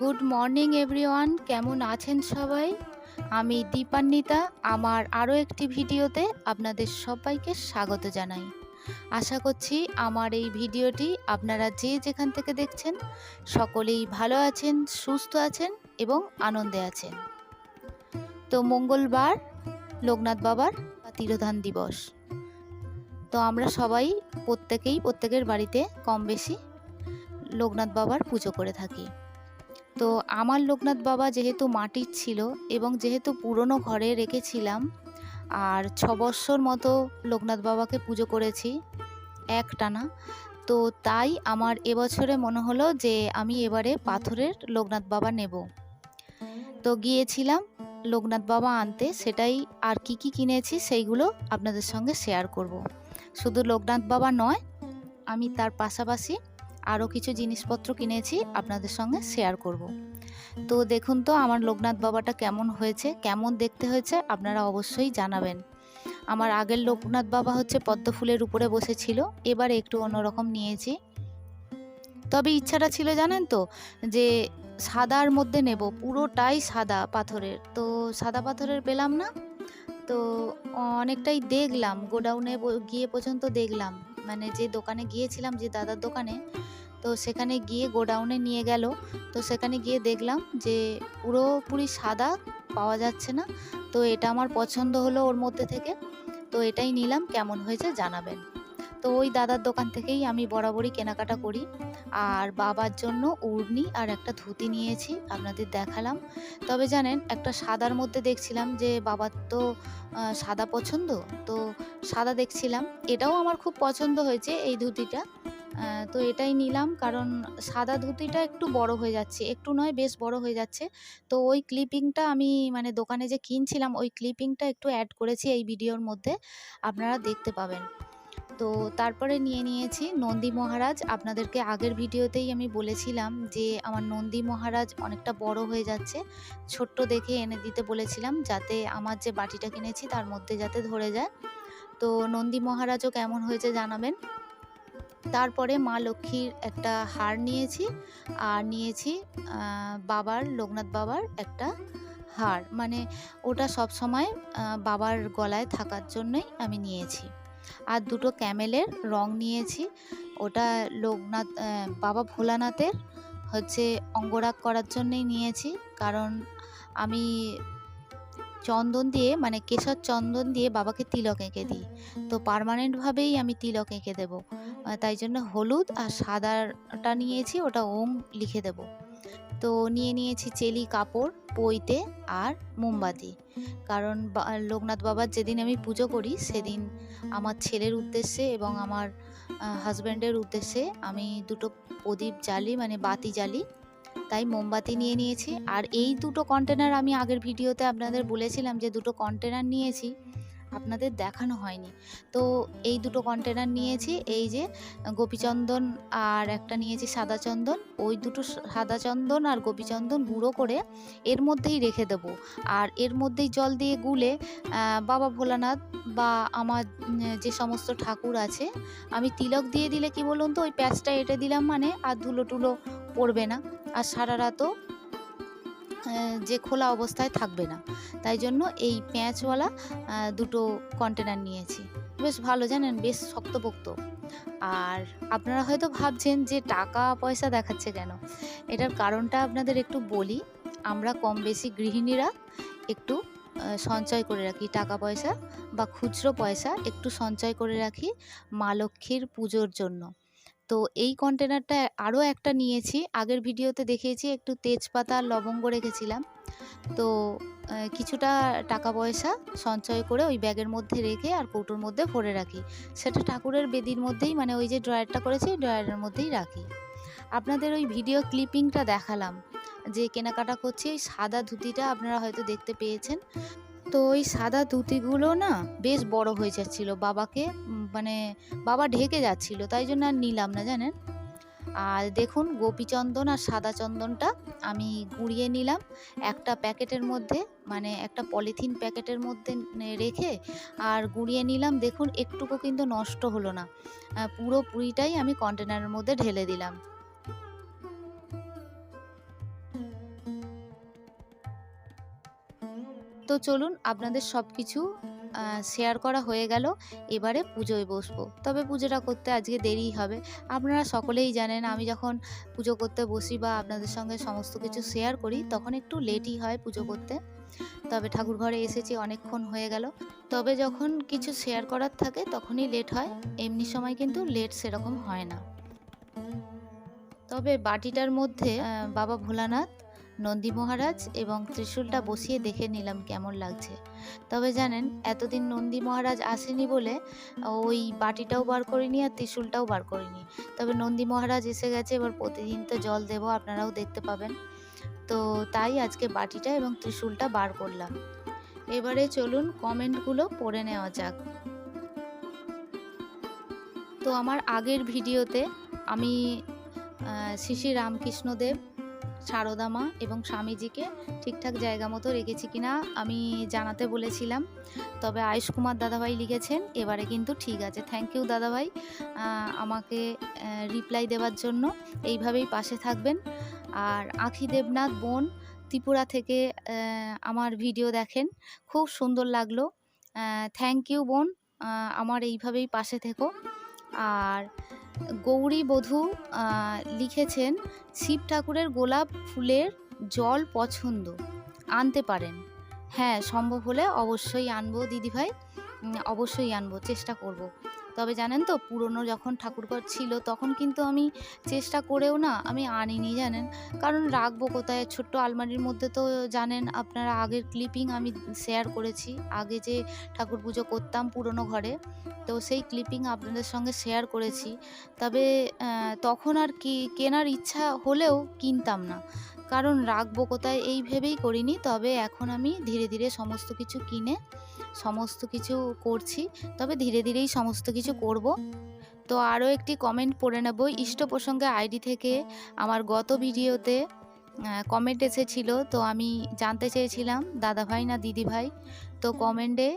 Good morning everyone কেমন আছেন সবাই? আমি দীপান্বিতা। আমার আরও একটি ভিডিওতে আপনাদের সবাইকে স্বাগত জানাই। আশা করছি আমার এই ভিডিওটি আপনারা যে যেখান থেকে দেখছেন, সকলেই ভালো আছেন, সুস্থ আছেন এবং আনন্দে আছেন। তো মঙ্গলবার, লোকনাথ বাবার তিরোধান দিবস। তো আমরা সবাই প্রত্যেকেই, প্রত্যেকের বাড়িতে কম বেশি লোকনাথ বাবার পুজো করে থাকি। তো আমার লোকনাথ বাবা যেহেতু মাটির ছিল এবং যেহেতু পুরনো ঘরে রেখেছিলাম, আর ছ বৎসর মতো লোকনাথ বাবাকে পুজো করেছি এক টানা তো তাই আমার এবছরে মনে হলো যে আমি এবারে পাথরের লোকনাথ বাবা নেব তো গিয়েছিলাম লোকনাথ বাবা আনতে, সেটাই আর কি কি কিনেছি সেইগুলো আপনাদের সঙ্গে শেয়ার করব। শুধু লোকনাথ বাবা নয়, আমি তার পাশাপাশি আরও কিছু জিনিসপত্র কিনেছি আপনাদের সঙ্গে শেয়ার করব। তো দেখুন তো, আমার লোকনাথ বাবাটা কেমন হয়েছে, কেমন দেখতে হয়েছে আপনারা অবশ্যই জানাবেন। আমার আগের লোকনাথ বাবা হচ্ছে পদ্ম ফুলের উপরে বসেছিল, এবার একটু অন্যরকম নিয়েছি। তবে ইচ্ছাটা ছিল জানেন তো, যে সাদার মধ্যে নেব, পুরোটাই সাদা পাথরের। তো সাদা পাথরের পেলাম না, তো অনেকটাই দেখলাম, গোডাউনে গিয়ে পর্যন্ত দেখলাম। মানে যে দোকানে গিয়েছিলাম, যে দাদার দোকানে তো সেখানে গিয়ে গোডাউনে নিয়ে গেল। তো সেখানে গিয়ে দেখলাম যে পুরোপুরি সাদা পাওয়া যাচ্ছে না। তো এটা আমার পছন্দ হলো ওর মধ্যে থেকে। তো এটাই নিলাম, কেমন হয়েছে জানাবেন। তো ওই দাদার দোকান থেকেই আমি বরাবরই কেনাকাটা করি। আর বাবার জন্য উড়নি আর একটা ধুতি নিয়েছি, আপনাদের দেখালাম। তবে জানেন, একটা সাদার মধ্যে দেখছিলাম যে বাবার তো সাদা পছন্দ। তো সাদা দেখছিলাম। এটাও আমার খুব পছন্দ হয়েছে এই ধুতিটা। তো এটাই নিলাম। কারণ সাদা ধুতিটা একটু বড় হয়ে যাচ্ছে। একটু নয়, বেশ বড় হয়ে যাচ্ছে। তো ওই ক্লিপিংটা আমি মানে দোকানে যে কিনছিলাম, ওই ক্লিপিংটা একটু অ্যাড করেছি এই ভিডিওর মধ্যে। আপনারা দেখতে পাবেন। তো তারপরে নিয়ে নিয়েছি নন্দী মহারাজ। আপনাদেরকে আগের ভিডিওতেই আমি বলেছিলাম যে, আমার নন্দী মহারাজ অনেকটা বড় হয়ে যাচ্ছে। ছোট্ট দেখে এনে দিতে বলেছিলাম যাতে আমার যে বাটিটা কিনেছি, তার মধ্যে যাতে ধরে যায়। তো নন্দী মহারাজও কেমন হয়েছে জানাবেন। তারপরে মা লক্ষ্মীর একটা হার নিয়েছি আর নিয়েছি বাবার, লোকনাথ বাবার একটা হার। মানে ওটা সব সময় বাবার গলায় থাকার জন্যই আমি নিয়েছি। আর দুটো ক্যামেলের রং নিয়েছি। ওটা লোকনাথ বাবা ভোলানাথের হচ্ছে অঙ্গরাগ করার জন্যই নিয়েছি। কারণ আমি চন্দন দিয়ে মানে কেশর চন্দন দিয়ে বাবাকে তিলক এঁকে দিই। তো পারমানেন্টভাবেই আমি তিলক এঁকে দেবো। তাই জন্য হলুদ আর সাদাটা নিয়েছি, ওটা ওম লিখে দেব। তো নিয়ে নিয়েছি চেলি কাপড়, পইতে আর মোমবাতি। কারণ লোকনাথ বাবার যেদিন আমি পুজো করি, সেদিন আমার ছেলের উদ্দেশ্যে এবং আমার হাজব্যান্ডের উদ্দেশ্যে আমি দুটো প্রদীপ জ্বালি মানে বাতি জ্বালি তাই মোমবাতি নিয়ে নিয়েছি। আর এই দুটো কন্টেনার আমি আগের ভিডিওতে আপনাদের বলেছিলাম যে দুটো কন্টেনার নিয়েছি, আপনাদের দেখানো হয়নি। তো এই দুটো কন্টেনার নিয়েছি, এই যে গোপীচন্দন আর একটা নিয়েছি সাদা চন্দন, ওই দুটো সাদা চন্দন আর গোপীচন্দন গুঁড়ো করে এর মধ্যেই রেখে দেব। আর এর মধ্যেই জল দিয়ে গুলে বাবা ভোলানাথ বা আমার যে সমস্ত ঠাকুর আছে, আমি তিলক দিয়ে দিলে কি বলুন তো, ওই প্যাচটা এঁটে দিলাম মানে আর ধুলো টুলো পড়বে না। আর সারা রাতও যে খোলা অবস্থায় থাকবে না। তাই জন্য এই প্যাঁচওয়ালা দুটো কন্টেনার নিয়েছি। বেশ ভালো জানেন, বেশ শক্তপোক্ত। আর আপনারা হয়তো ভাবছেন যে টাকা পয়সা দেখাচ্ছে কেন? এটার কারণটা আপনাদের একটু বলি। আমরা কম বেশি গৃহিণীরা একটু সঞ্চয় করে রাখি। টাকা পয়সা বা খুচরো পয়সা একটু সঞ্চয় করে রাখি মা লক্ষ্মীর পুজোর জন্য। তো এই কন্টেনারটা আরও একটা নিয়েছি। আগের ভিডিওতে দেখিয়েছি, একটু তেজপাতা, লবঙ্গ রেখেছিলাম। তো কিছুটা টাকা পয়সা সঞ্চয় করে ওই ব্যাগের মধ্যে রেখে আর কৌটোর মধ্যে ভরে রাখি। সেটা ঠাকুরের বেদির মধ্যেই মানে ওই যে ড্রয়ারটা করেছি ড্রয়ারের মধ্যেই রাখি। আপনাদের ওই ভিডিও ক্লিপিংটা দেখালাম, যে কেনাকাটা করছি সাদা ধুতিটা আপনারা হয়তো দেখতে পেয়েছেন। তো ওই সাদা ধুতিগুলো না বেশ বড় হয়ে যাচ্ছিল বাবাকে মানে বাবা ঢেকে যাচ্ছিল, তাই জন্য আর নিলাম না, জানেন? আর দেখুন গোপীচন্দন আর সাদা চন্দনটা আমি গুঁড়িয়ে নিলাম, একটা প্যাকেটের মধ্যে মানে একটা পলিথিন প্যাকেটের মধ্যে রেখে আর গুঁড়িয়ে নিলাম, দেখুন একটুকু কিন্তু নষ্ট হলো না। পুরো পুরিটাই আমি কন্টেনারের মধ্যে ঢেলে দিলাম। তো চলুন আপনাদের সব কিছু শেয়ার করা হয়ে গেল। এবারে পুজোয় বসবো। তবে পুজোটা করতে আজকে দেরিই হবে। আপনারা সকলেই জানেন, আমি যখন পুজো করতে বসি বা আপনাদের সঙ্গে সমস্ত কিছু শেয়ার করি, তখন একটু লেটই হয় পুজো করতে। তবে ঠাকুর ঘরে এসেছি, অনেকক্ষণ হয়ে গেল। তবে যখন কিছু শেয়ার করার থাকে, তখনই লেট হয়। এমনি সময় কিন্তু লেট সেরকম হয় না। তবে বাটিটার মধ্যে বাবা ভোলানাথ নন্দী মহারাজ এবং ত্রিশূলটা বসিয়ে দেখে নিলাম কেমন লাগছে। তবে জানেন, এতদিন নন্দী মহারাজ আসেনি বলে ওই বাটিটাও বার করিনি আর ত্রিশূলটাও বার করিনি। তবে নন্দী মহারাজ এসে গেছে, এবার প্রতিদিন তো জল দেবো, আপনারাও দেখতে পাবেন। তো তাই আজকে বাটিটা এবং ত্রিশূলটা বার করলাম। এবারে চলুন কমেন্টগুলো পড়ে নেওয়া যাক। তো আমার আগের ভিডিওতে আমি শ্রী শ্রী রামকৃষ্ণদেব সারদা মা এবং স্বামীজিকে ঠিকঠাক জায়গা মতো রেখেছি কিনা আমি জানাতে বলেছিলাম। তবে আয়ুষ কুমার দাদাভাই লিখেছেন, এবারে কিন্তু ঠিক আছে। থ্যাংক ইউ দাদাভাই। আমাকে রিপ্লাই দেওয়ার জন্য এইভাবেই পাশে থাকবেন। আর আখি দেবনাথ বোন ত্রিপুরা থেকে আমার ভিডিও দেখেন। খুব সুন্দর লাগল। থ্যাংক ইউ বোন। আমার এইভাবেই পাশে থেকো। আর গৌরী বধূ লিখেছেন, শিব ঠাকুরের গোলাপ ফুলের জল পছন্দ, আনতে পারেন হ্যাঁ সম্ভব হলে অবশ্যই আনব, দিদিভাই অবশ্যই আনব, চেষ্টা করব। তবে জানেন তো, পুরনো যখন ঠাকুরঘর ছিল তখন কিন্তু আমি চেষ্টা করেও না, আমি আনিনি জানেন। কারণ রাখব কোথায়? ছোট্ট আলমারির মধ্যে তো জানেন আপনারা আগের ক্লিপিং আমি শেয়ার করেছি। আগে যে ঠাকুর পুজো করতাম পুরনো ঘরে, তো সেই ক্লিপিং আপনাদের সঙ্গে শেয়ার করেছি। তবে তখন আর কি কেনার ইচ্ছা হলেও কিনতাম না। কারণ রাখব কোথায় এই ভেবেই করিনি, তবে এখন আমি ধীরে ধীরে সমস্ত কিছু কিনে, সমস্ত কিছু করছি, তবে ধীরে ধীরেই সমস্ত কিছু করব। তো আরও একটি কমেন্ট পড়ে নেব। ইষ্ট প্রসঙ্গে আইডি থেকে আমার গত ভিডিওতে কমেন্ট এসেছিল, তো আমি জানতে চেয়েছিলাম দাদাভাই না দিদিভাই। তো কমেন্টে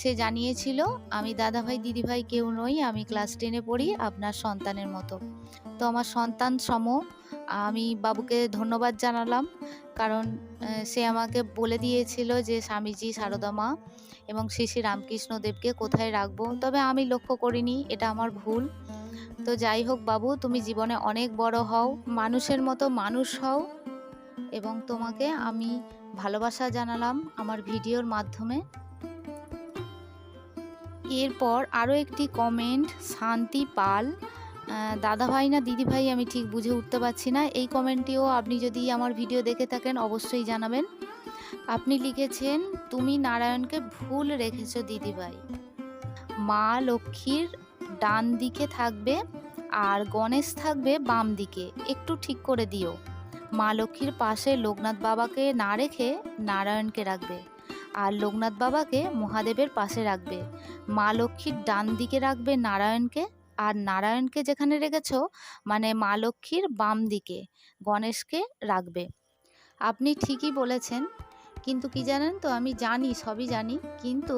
সে জানিয়েছিল, আমি দাদাভাই, দিদিভাই কেউ নই, আমি ক্লাস টেনে পড়ি, আপনার সন্তানের মতো। তো আমার সন্তান সম আমি বাবুকে ধন্যবাদ জানালাম, কারণ সে আমাকে বলে দিয়েছিল যে স্বামীজি সারদা মা এবং শ্রী শ্রী রামকৃষ্ণ দেবকে কোথায় রাখব। তবে আমি লক্ষ্য করিনি, এটা আমার ভুল। তো যাই হোক বাবু, তুমি জীবনে অনেক বড় হও, মানুষের মতো মানুষ হও এবং তোমাকে আমি ভালোবাসা জানালাম আমার ভিডিওর মাধ্যমে। এরপর আরও একটি কমেন্ট শান্তি পাল আহ, দাদাভাই না দিদিভাই আমি ঠিক বুঝে উঠতে পারছি না। এই কমেন্টটিও আপনি যদি আমার ভিডিও দেখে থাকেন অবশ্যই জানাবেন। আপনি লিখেছেন তুমি নারায়ণকে ভুল রেখেছো দিদিভাই। মা লক্ষ্মীর ডান দিকে থাকবে আর গণেশ থাকবে বাম দিকে। একটু ঠিক করে দিও। মা লক্ষ্মীর পাশে লোকনাথ বাবাকে না রেখে নারায়ণকে রাখবে আর লোকনাথ বাবাকে মহাদেবের পাশে রাখবে। মা লক্ষ্মীর ডান দিকে রাখবে নারায়ণকে আর নারায়ণকে যেখানে রেখেছ মানে মা লক্ষ্মীর বাম দিকে গণেশকে রাখবে। আপনি ঠিকই বলেছেন। কিন্তু কি জানেন তো, আমি জানি, সবই জানি। কিন্তু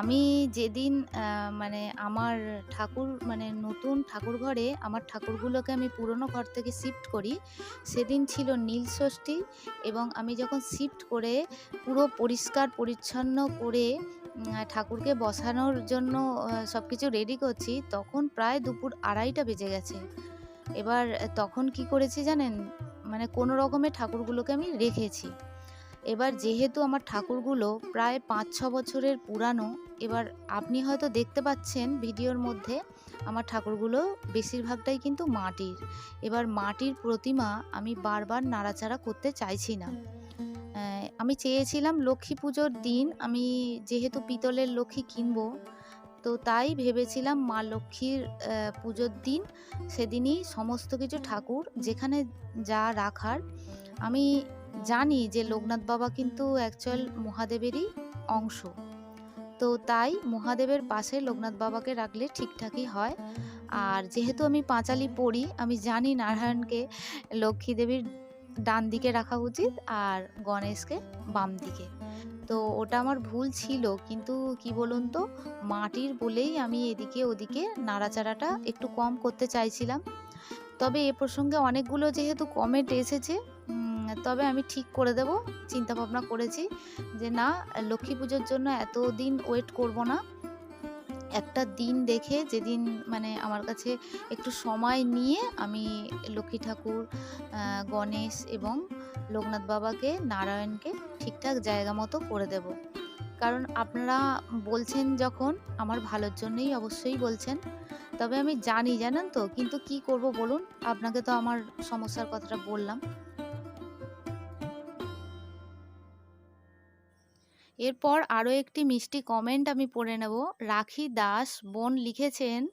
আমি যেদিন মানে আমার ঠাকুর মানে নতুন ঠাকুর ঘরে আমার ঠাকুরগুলোকে আমি পুরনো ঘর থেকে শিফট করি, সেদিন ছিল নীল ষষ্ঠী এবং আমি যখন শিফট করে পুরো পরিষ্কার, পরিচ্ছন্ন করে ঠাকুরকে বসানোর জন্য সব কিছু রেডি করছি, তখন প্রায় দুপুর আড়াইটা বেজে গেছে। এবার, তখন কি করেছি জানেন? মানে কোনো রকমে ঠাকুরগুলোকে আমি রেখেছি। এবার যেহেতু আমার ঠাকুরগুলো প্রায় পাঁচ ছ বছরের পুরানো, এবার আপনি হয়তো দেখতে পাচ্ছেন ভিডিওর মধ্যে আমার ঠাকুরগুলো বেশিরভাগটাই কিন্তু মাটির। এবার মাটির প্রতিমা আমি বারবার নাড়াচাড়া করতে চাইছি না। আমি চেয়েছিলাম লক্ষ্মী পুজোর দিন আমি যেহেতু পিতলের লক্ষ্মী কিনব, তো তাই ভেবেছিলাম মা লক্ষ্মীর পুজোর দিন সেদিনই সমস্ত কিছু ঠাকুর যেখানে যা রাখার আমি জানি যে লোকনাথ বাবা কিন্তু অ্যাকচুয়াল মহাদেবেরই অংশ। তো তাই মহাদেবের পাশে লোকনাথ বাবাকে রাখলে ঠিকঠাকই হয়। আর যেহেতু আমি পাঁচালি পড়ি, আমি জানি নারায়ণকে লক্ষ্মী দেবীর ডান দিকে রাখা উচিত আর গণেশকে বাম দিকে। তো ওটা আমার ভুল ছিল, কিন্তু কি বলুন তো, মাটির বলেই আমি এদিকে ওদিকে নাড়াচাড়াটা একটু কম করতে চাইছিলাম। তবে এ প্রসঙ্গে অনেকগুলো যেহেতু কমেন্ট এসেছে তবে আমি ঠিক করে দেব চিন্তা ভাবনা করেছি যে না, লক্ষ্মী পুজোর জন্য এত দিন ওয়েট করব না। একটা দিন দেখে যেদিন মানে আমার কাছে একটু সময় নিয়ে আমি লক্ষ্মী ঠাকুর গণেশ এবং লোকনাথ বাবাকে, নারায়ণকে ঠিকঠাক জায়গা মতো করে দেব। কারণ আপনারা বলছেন যখন, আমার ভালোর জন্যই অবশ্যই বলছেন, তবে আমি জানি, জানেন তো? কিন্তু কি করব বলুন? আপনাকে তো আমার সমস্যার কথাটা বললাম। এরপর আরও একটি মিষ্টি কমেন্ট আমি পড়ে নেব। রাখি দাস বোন লিখেছেন,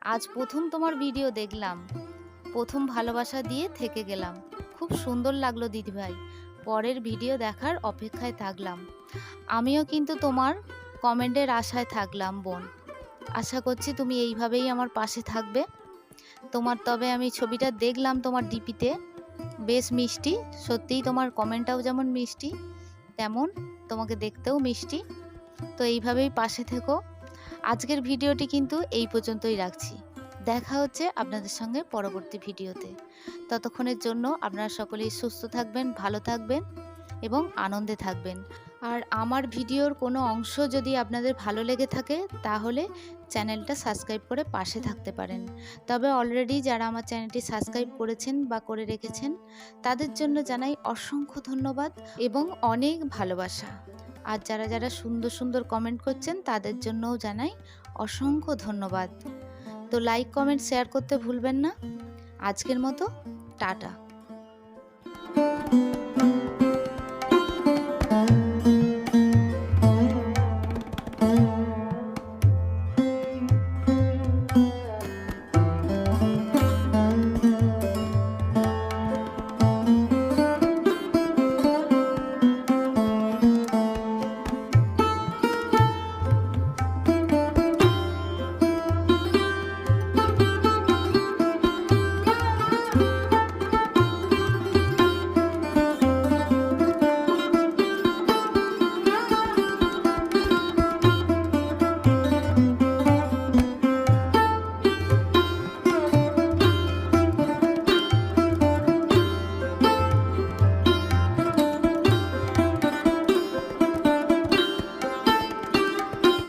আজ প্রথম তোমার ভিডিও দেখলাম। প্রথম ভালোবাসা দিয়ে থেকে গেলাম। খুব সুন্দর লাগল দিদিভাই। পরের ভিডিও দেখার অপেক্ষায় থাকলাম। আমিও কিন্তু তোমার কমেন্টের আশায় থাকলাম বোন। আশা করছি তুমি এইভাবেই আমার পাশে থাকবে। তোমার তবে আমি ছবিটা দেখলাম তোমার ডিপিতে বেশ মিষ্টি, সত্যিই তোমার কমেন্টটাও যেমন মিষ্টি। তেমন, তোমাকে দেখতেও মিষ্টি। তো এইভাবেই পাশে থেকো। আজকের ভিডিওটি কিন্তু এই পর্যন্তই রাখছি। দেখা হচ্ছে আপনাদের সঙ্গে পরবর্তী ভিডিওতে। ততক্ষণের জন্য আপনারা সকলেই সুস্থ থাকবেন, ভালো থাকবেন। এবং আনন্দে থাকবেন। আর আমার ভিডিওর কোনো অংশ যদি আপনাদের ভালো লেগে থাকে, তাহলে চ্যানেলটা সাবস্ক্রাইব করে পাশে থাকতে পারেন। তবে অলরেডি যারা আমার চ্যানেলটি সাবস্ক্রাইব করেছেন বা করে রেখেছেন, তাদের জন্য জানাই অসংখ্য ধন্যবাদ এবং অনেক ভালোবাসা। আর যারা যারা সুন্দর সুন্দর কমেন্ট করছেন, তাদের জন্যও জানাই অসংখ্য ধন্যবাদ। তো লাইক কমেন্ট শেয়ার করতে ভুলবেন না। আজকের মতো, টাটা।